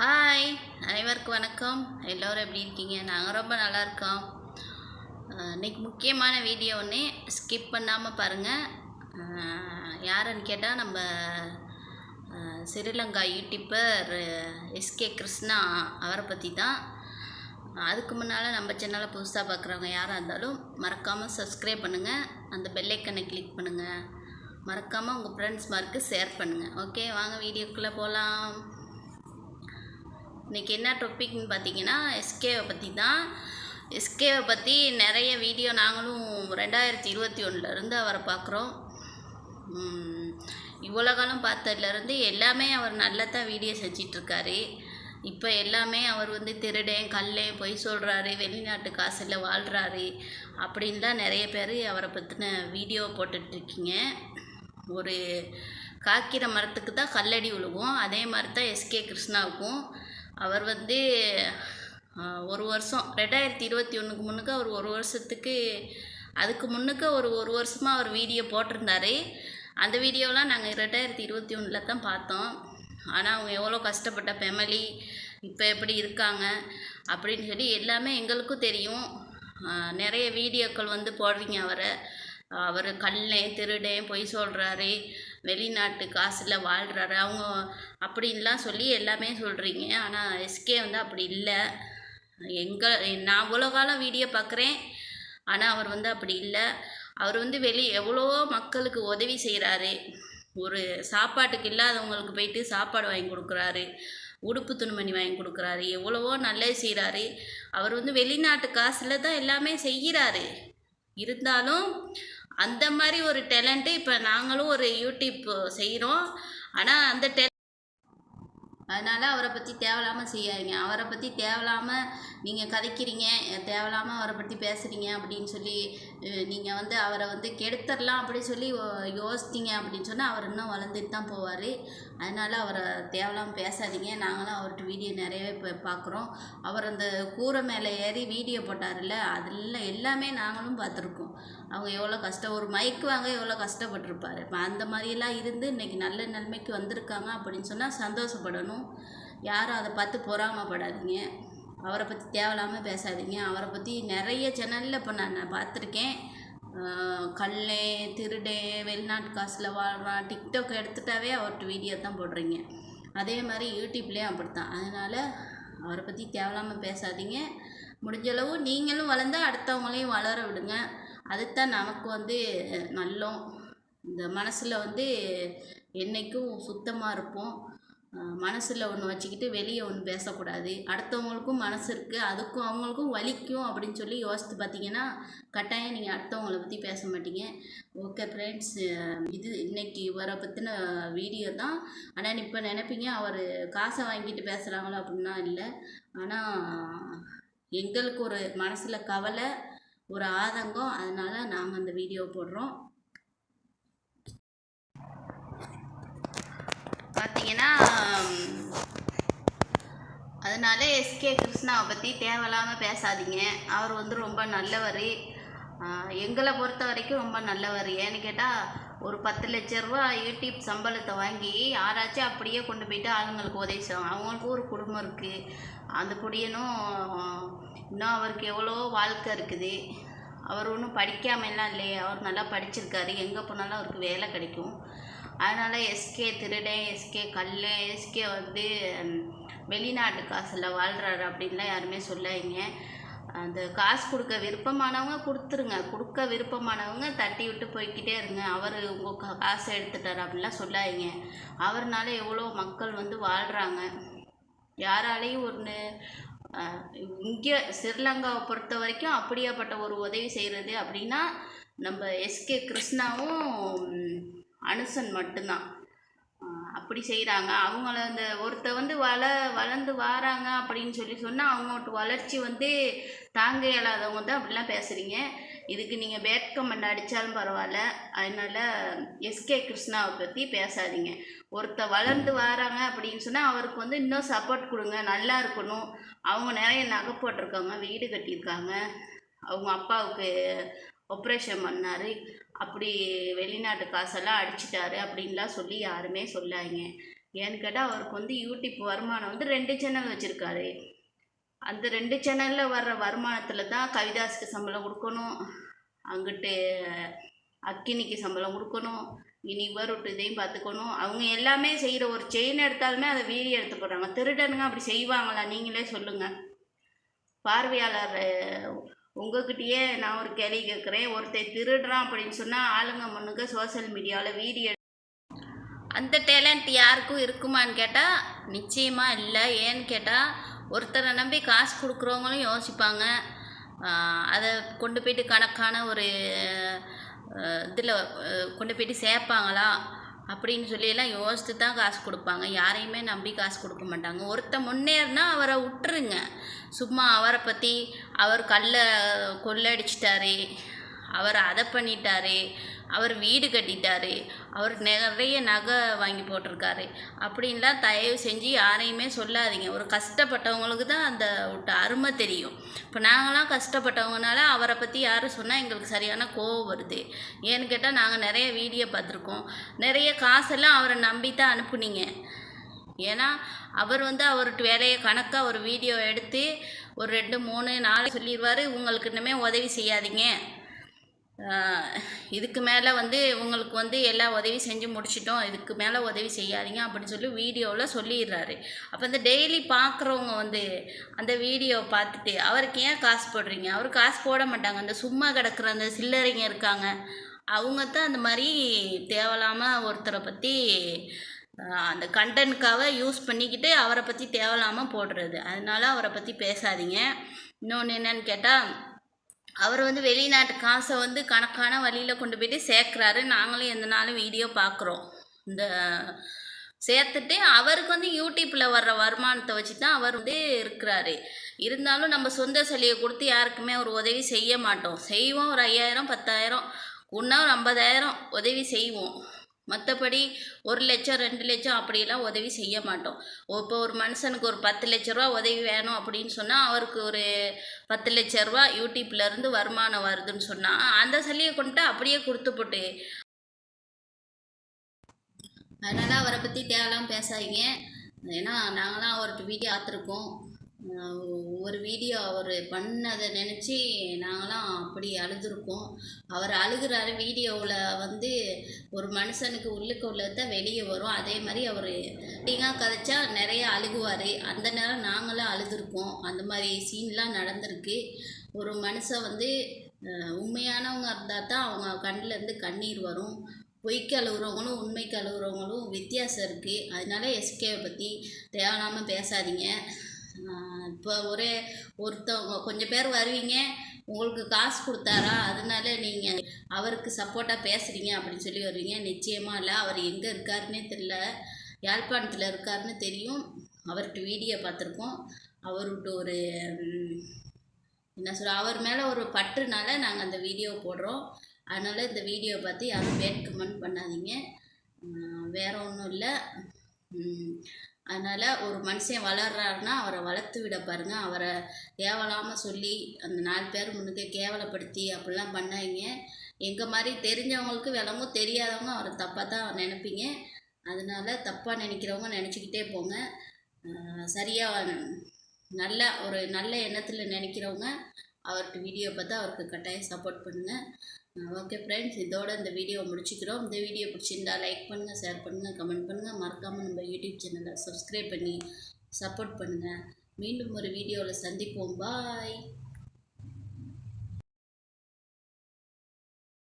Hi அனைவருக்கும் வணக்கம். எல்லோரும் எப்படி இருக்கீங்க? நாங்கள் ரொம்ப நல்லா இருக்கோம். இன்றைக்கி இன்னைக்கு முக்கியமான வீடியோ ஒன்று ஸ்கிப் பண்ணாமல் பாருங்கள் யாருன்னு கேட்டால் நம்ம ஸ்ரீலங்கா யூடியூப்பர் எஸ்கே கிருஷ்ணா அவரை பற்றி தான் அதுக்கு முன்னால் நம்ம சேனலை புதுசாக பார்க்குறவங்க யாராக இருந்தாலும் மறக்காமல் சப்ஸ்கிரைப் பண்ணுங்கள் அந்த பெல்லைக்கனை கிளிக் பண்ணுங்கள் மறக்காமல் உங்கள் ஃப்ரெண்ட்ஸ் மார்க்கு ஷேர் பண்ணுங்கள் ஓகே வாங்க வீடியோக்குள்ளே போகலாம் இன்றைக்கி என்ன டாபிக்னு பார்த்தீங்கன்னா எஸ்கேவை பற்றி தான். எஸ்கேவை பற்றி நிறைய வீடியோ நாங்களும் ரெண்டாயிரத்தி இருபத்தி ஒன்றுலேருந்து அவரை பார்க்குறோம். இவ்வளோ காலம் பார்த்ததுலேருந்து எல்லாமே அவர் நல்லா தான் வீடியோ செஞ்சிட்ருக்காரு. இப்போ எல்லாமே அவர் வந்து திருடேன் கல்லேன் பொய் சொல்கிறாரு வெளிநாட்டு காசில் வாழ்கிறாரு அப்படின்லாம் நிறைய பேர் அவரை பற்றின வீடியோ போட்டுட்ருக்கீங்க. ஒரு காக்கிற மரத்துக்கு தான் கல்லடி விழுகும் அதே மாதிரி தான் எஸ்கே கிருஷ்ணாவுக்கும். அவர் வந்து ஒரு வருஷம். ரெண்டாயிரத்தி இருபத்தி ஒன்றுக்கு முன்னுக்கு அவர் ஒரு வருஷத்துக்கு அதுக்கு முன்னுக்கு ஒரு ஒரு வருஷமாக அவர் வீடியோ போட்டிருந்தாரு. அந்த வீடியோலாம் நாங்கள் ரெண்டாயிரத்தி இருபத்தி ஒன்றில் தான் பார்த்தோம். ஆனால் அவங்க எவ்வளோ கஷ்டப்பட்ட ஃபேமிலி இப்போ எப்படி இருக்காங்க அப்படின்னு சொல்லி எல்லாமே எங்களுக்கும் தெரியும். நிறைய வீடியோக்கள் வந்து போடுறீங்க அவரை. அவர் கல்லேன் திருடேன் பொய் சொல்கிறாரு வெளிநாட்டு காசில் வாழ்கிறாரு அவங்க அப்படின்லாம் சொல்லி எல்லாமே சொல்கிறீங்க ஆனால் எஸ்கே வந்து அப்படி இல்லை. எங்கள் நான் இவ்வளோ காலம் வீடியோ பார்க்குறேன் ஆனால் அவர் வந்து அப்படி இல்லை. அவர் வந்து வெளி எவ்வளவோ மக்களுக்கு உதவி செய்கிறாரு ஒரு சாப்பாட்டுக்கு இல்லாதவங்களுக்கு போயிட்டு சாப்பாடு வாங்கி கொடுக்குறாரு. உடுப்பு துணிமணி வாங்கி கொடுக்குறாரு. எவ்வளவோ நல்லது செய்கிறாரு அவர் வந்து வெளிநாட்டு காசில் தான் எல்லாமே செய்கிறாரு. இருந்தாலும் அந்த மாதிரி ஒரு டேலண்ட்டு இப்போ நாங்களும் ஒரு யூடியூப் செய்கிறோம் ஆனால் அந்த டே அதனால் அவரை பற்றி தேவையில்லாமல் செய்யாதீங்க. அவரை பற்றி தேவையில்லாமல் நீங்கள் கதைக்கிறீங்க தேவையில்லாமல் அவரை பற்றி பேசுகிறீங்க அப்படின்னு சொல்லி நீங்கள் வந்து அவரை வந்து கெடுத்துடலாம் அப்படி சொல்லி யோ- யோசித்தீங்க அப்படின்னு சொன்னால் அவர் இன்னும் வளர்ந்துட்டு தான் போவார். அதனால் அவரை தேவலாம் பேசாதீங்க. நாங்களும் அவர்கிட்ட வீடியோ நிறையவே இப்போ பார்க்குறோம் அவர் அந்த கூரை மேலே ஏறி வீடியோ போட்டார்ல அதில் எல்லாமே நாங்களும் பார்த்துருக்கோம். அவங்க எவ்வளோ கஷ்டம் ஒரு மைக் வாங்க எவ்வளோ கஷ்டப்பட்டிருப்பார். இப்போ அந்த மாதிரியெல்லாம் இருந்து இன்றைக்கி நல்ல நிலைமைக்கு வந்திருக்காங்க அப்படின்னு சொன்னால் சந்தோஷப்படணும். யாரும் அதை பார்த்து பொறாமப்படாதீங்க. அவரை பற்றி தேவையில்லாமல் பேசாதீங்க. அவரை பற்றி நிறைய சேனலில் இப்போ நான் நான் பார்த்துருக்கேன். கல்லே திருடே வெளிநாட்டு காசில் வாழ்கிறான் டிக்டாக் எடுத்துட்டாவே அவர்கிட்ட வீடியோ தான் போடுறீங்க. அதே மாதிரி யூடியூப்லேயும் அப்படித்தான். அதனால் அவரை பற்றி தேவையில்லாமல் பேசாதீங்க. முடிஞ்சளவு நீங்களும் வளர்ந்தால் அடுத்தவங்களையும் வளர விடுங்க. அதுதான் நமக்கு வந்து நல்லோம். இந்த மனசில் வந்து என்றைக்கும் சுத்தமாக இருப்போம். மனசில் ஒன்று வச்சுக்கிட்டு வெளியே ஒன்று பேசக்கூடாது. அடுத்தவங்களுக்கும் மனசு இருக்குது அதுக்கும் அவங்களுக்கும் வலிக்கும் அப்படின்னு சொல்லி யோசித்து பார்த்தீங்கன்னா கட்டாயம் நீங்கள் அடுத்தவங்கள பற்றி பேச மாட்டீங்க. ஓகே ஃப்ரெண்ட்ஸ் இது இன்னைக்கு இவரை பற்றின வீடியோ தான். ஆனால் இப்போ நினைப்பீங்க அவர் காசை வாங்கிட்டு பேசுகிறாங்களோ அப்படின்னா இல்லை. ஆனால் எங்களுக்கு ஒரு மனசில் கவலை ஒரு ஆதங்கம் அதனால் நாங்கள் அந்த வீடியோ போடுறோம். பார்த்தீங்கன்னா அதனால எஸ்கே கிருஷ்ணாவை பற்றி தேவையில்லாமல் பேசாதீங்க. அவர் வந்து ரொம்ப நல்லவர். எங்களை பொறுத்த வரைக்கும் ரொம்ப நல்லவர். ஏன்னு கேட்டால் ஒரு பத்து லட்ச ரூபா யூடியூப் சம்பளத்தை வாங்கி யாராச்சும் அப்படியே கொண்டு போயிட்டு ஆளுங்களுக்கு உதவி செய்வாங்க. அவங்களுக்கும் ஒரு குடும்பம் இருக்குது அந்த குடியனும் இன்னும் அவருக்கு எவ்வளோ வாழ்க்கை இருக்குது. அவர் ஒன்றும் படிக்காமலாம் இல்லையே. அவர் நல்லா படிச்சிருக்காரு. எங்கே போனாலும் அவருக்கு வேலை கிடைக்கும். அதனால் எஸ்கே திருடன் எஸ்கே கல் எஸ்கே வந்து வெளிநாட்டு காசில் வாழ்கிறாரு அப்படின்லாம் யாருமே சொல்லாதீங்க. அந்த காசு கொடுக்க விருப்பமானவங்க கொடுத்துருங்க. கொடுக்க விருப்பமானவங்க தட்டி விட்டு போய்க்கிட்டே இருங்க. அவர் உங்கள் காசை எடுத்துட்டார் அப்படின்லாம் சொல்லாதீங்க. அவர்னால எவ்வளோ மக்கள் வந்து வாழ்கிறாங்க யாராலையும் ஒன்று இங்கே ஸ்ரீலங்காவை பொறுத்த வரைக்கும் அப்படியாப்பட்ட ஒரு உதவி செய்கிறது அப்படின்னா நம்ம எஸ்கே கிருஷ்ணாவும் அனுசன் மட்டும்தான். அப்படி செய்கிறாங்க அவங்கள அந்த ஒருத்த வந்து வள வளர்ந்து வாராங்க அப்படின்னு சொல்லி சொன்னால் அவங்களோட வளர்ச்சி வந்து தாங்க இயலாதவங்க தான் அப்படிலாம் பேசுகிறீங்க இதுக்கு நீங்கள் பேட் கமெண்ட் அடித்தாலும் பரவாயில்ல. அதனால் எஸ்கே கிருஷ்ணாவை பற்றி பேசாதீங்க. ஒருத்த வளர்ந்து வராங்க அப்படின்னு சொன்னால் அவருக்கு வந்து இன்னும் சப்போர்ட் கொடுங்க. நல்லா இருக்கணும். அவங்க நிறைய நகை போட்டிருக்காங்க வீடு கட்டியிருக்காங்க. அவங்க அப்பாவுக்கு ஆப்ரேஷன் பண்ணார். அப்படி வெளிநாட்டு காசெல்லாம் அடிச்சிட்டாரு அப்படின்லாம் சொல்லி யாருமே சொல்லாங்க ஏன்னு கேட்டால் அவருக்கு வந்து யூடியூப் வருமானம் வந்து ரெண்டு சேனல் வச்சுருக்காரு. அந்த ரெண்டு சேனலில் வர்ற வருமானத்தில் தான் கவிதாஸுக்கு சம்பளம் கொடுக்கணும். அங்கிட்டு அக்கினிக்கு சம்பளம் கொடுக்கணும். இனி இவருட்டு இதையும் பார்த்துக்கணும். அவங்க எல்லாமே செய்கிற ஒரு செயின் எடுத்தாலுமே அதை வீடியோ எடுத்து போடுறாங்க. திருடனுங்க அப்படி செய்வாங்களா? நீங்களே சொல்லுங்கள் பார்வையாளர் உங்ககிட்டயே நான் ஒரு கேள்வி கேட்குறேன். ஒருத்தன் திருடுறான் அப்படின்னு சொன்னால் ஆளுங்க முன்னுக்கு சோஷியல் மீடியாவில் வீடியோ அந்த டேலண்ட் யாருக்கும் இருக்குமான்னு கேட்டால் நிச்சயமாக இல்லை. ஏன்னு கேட்டால் ஒருத்தரை நம்பி காசு கொடுக்குறவங்களும் யோசிப்பாங்க. அதை கொண்டு போயிட்டு கணக்கான ஒரு இதில் கொண்டு போயிட்டு சேர்ப்பாங்களா? அப்படின்னு சொல்லியெல்லாம் யோசித்து தான் காசு கொடுப்பாங்க. யாரையுமே நம்பி காசு கொடுக்க மாட்டாங்க. ஒருத்தன் முன்னேறினா அவரை விட்டுருங்க. சும்மா அவரை பற்றி அவர் கல்லை கொள்ளடிச்சிட்டாரு அவர் அதை பண்ணிட்டாரு அவர் வீடு கட்டிட்டாரு. அவர் நிறைய நகை வாங்கி போட்டிருக்காரு. அப்படின்லாம் தயவு செஞ்சு யாரையுமே சொல்லாதீங்க. ஒரு கஷ்டப்பட்டவங்களுக்கு தான் அந்த அருமை தெரியும். இப்போ நாங்களாம் கஷ்டப்பட்டவங்கனால அவரை பற்றி யாரும் சொன்னால் எங்களுக்கு சரியான கோவம் வருது. ஏன்னு கேட்டால் நாங்கள் நிறைய வீடியோ பார்த்துருக்கோம். நிறைய காசெல்லாம் அவரை நம்பி தான் அனுப்புனீங்க. ஏன்னா அவர் வந்து அவர்கிட்ட வேலையை கணக்காக ஒரு வீடியோ எடுத்து ஒரு ரெண்டு மூணு நாலு சொல்லிடுவார் உங்களுக்கு இன்னுமே உதவி செய்யாதீங்க. இதுக்கு மேலே வந்து உங்களுக்கு வந்து எல்லா உதவி செஞ்சு முடிச்சிட்டோம். இதுக்கு மேலே உதவி செய்யாதீங்க அப்படின்னு சொல்லி வீடியோவில் சொல்லிடுறாரு. அப்போ இந்த டெய்லி பார்க்குறவங்க வந்து அந்த வீடியோ பார்த்துட்டு அவருக்கு ஏன் காசு போடுறீங்க? அவர் காசு போட மாட்டாங்க. அந்த சும்மா கிடக்குற அந்த சில்லறைங்க இருக்காங்க. அவங்க தான் அந்த மாதிரி தேவையில்லாமல் ஒருத்தரை பற்றி அந்த கண்டென்ட்காக யூஸ் பண்ணிக்கிட்டு அவரை பற்றி தேவையில்லாமல் போடுறது. அதனால அவரை பற்றி பேசாதீங்க. இன்னொன்று என்னன்னு கேட்டால் அவர் வந்து வெளிநாட்டு காசை வந்து கணக்கான வழியில் கொண்டு போயிட்டு சேர்க்குறாரு. நாங்களும் எந்த நாளும் வீடியோ பார்க்குறோம் இந்த சேர்த்துட்டு அவருக்கு வந்து யூடியூப்பில் வர்ற வருமானத்தை வச்சு தான் அவர் வந்து இருக்கிறாரு. இருந்தாலும் நம்ம சொந்த சலியை கொடுத்து யாருக்குமே ஒரு உதவி செய்ய மாட்டோம். செய்வோம் ஒரு ஐயாயிரம் பத்தாயிரம் ஒன்றா ஒரு ஐம்பதாயிரம் உதவி செய்வோம். மற்றபடி ஒரு லட்சம் ரெண்டு லட்சம் அப்படியெல்லாம் உதவி செய்ய மாட்டோம். இப்போ ஒரு மனுஷனுக்கு ஒரு பத்து லட்ச ரூபா உதவி வேணும் அப்படின்னு சொன்னால் அவருக்கு ஒரு பத்து லட்ச ரூபா யூடியூப்லேருந்து வருமானம் வருதுன்னு சொன்னால் அந்த சல்லியை கொண்டுட்டு அப்படியே கொடுத்து போட்டு அதனால் அவரை பற்றி தேவைலாம் பேசாதீங்க. ஏன்னா நாங்களாம் அவர்கிட்ட வீடியோ ஆத்துருக்கோம். ஒரு வீடியோ அவர் பண்ணதை நினச்சி நாங்களாம் அப்படி அழுதுருக்கோம். அவர் அழுகிறாரு வீடியோவில் வந்து ஒரு மனுஷனுக்கு உள்ளுக்கு உள்ளதை வெளியே வரும். அதே மாதிரி அவர் அப்படிங்க கதைச்சா நிறைய அழுகுவார். அந்த நேரம் நாங்களும் அழுதுருக்கோம். அந்த மாதிரி சீன்லாம் நடந்திருக்கு. ஒரு மனுஷன் வந்து உண்மையானவங்க இருந்தால் தான் அவங்க கண்ணிலேருந்து கண்ணீர் வரும். பொய்க்கு அழுகுறவங்களும் உண்மைக்கு அழுகுறவங்களும் வித்தியாசம் இருக்குது அதனால எஸ்கேவை பற்றி தேவையில்லாமல் பேசாதீங்க. இப்போ ஒரே ஒருத்தவங்க கொஞ்சம் பேர் வருவீங்க உங்களுக்கு காசு கொடுத்தாரா? அதனால நீங்கள் அவருக்கு சப்போர்ட்டாக பேசுகிறீங்க அப்படின்னு சொல்லி வருவீங்க. நிச்சயமாக இல்லை. அவர் எங்கே இருக்காருன்னே தெரில யாழ்ப்பாணத்தில் இருக்காருன்னு தெரியும். அவர்கிட்ட வீடியோ பார்த்துருக்கோம். அவர்கிட்ட ஒரு என்ன சொல்ற அவர் மேலே ஒரு பற்றுனால நாங்கள் அந்த வீடியோ போடுறோம். அதனால் இந்த வீடியோ பார்த்து யாரும் பேட் கமெண்ட் பண்ணாதீங்க. ஆஹ் வேற ஒன்றும் இல்லை. அதனால் ஒரு மனுஷன் வளர்றாருன்னா அவரை வளர்த்து விட பாருங்க. அவரை தேவையில்லாமல் சொல்லி அந்த நாலு பேர் முன்னுக்கு கேவலப்படுத்தி அப்படிலாம் பண்ணாங்க எங்கள் மாதிரி தெரிஞ்சவங்களுக்கு விளங்கும் தெரியாதவங்க அவரை தப்பாக தான் நினைப்பீங்க. அதனால் தப்பாக நினைக்கிறவங்க நினச்சிக்கிட்டே போங்க. சரியாக நல்ல ஒரு நல்ல எண்ணத்தில் நினைக்கிறவங்க அவருக்கு வீடியோ பார்த்து அவருக்கு கட்டாயம் சப்போர்ட் பண்ணுங்கள் ஓகே ஃப்ரெண்ட்ஸ் இதோட இந்த வீடியோ முடிச்சுக்கிறோம். இந்த வீடியோ பிடிச்சிருந்தா லைக் பண்ணுங்கள் ஷேர் பண்ணுங்கள் கமெண்ட் பண்ணுங்கள் மறக்காமல் நம்ம யூடியூப் சேனலை சப்ஸ்கிரைப் பண்ணி சப்போர்ட் பண்ணுங்கள் மீண்டும் ஒரு வீடியோவில் சந்திப்போம். பாய்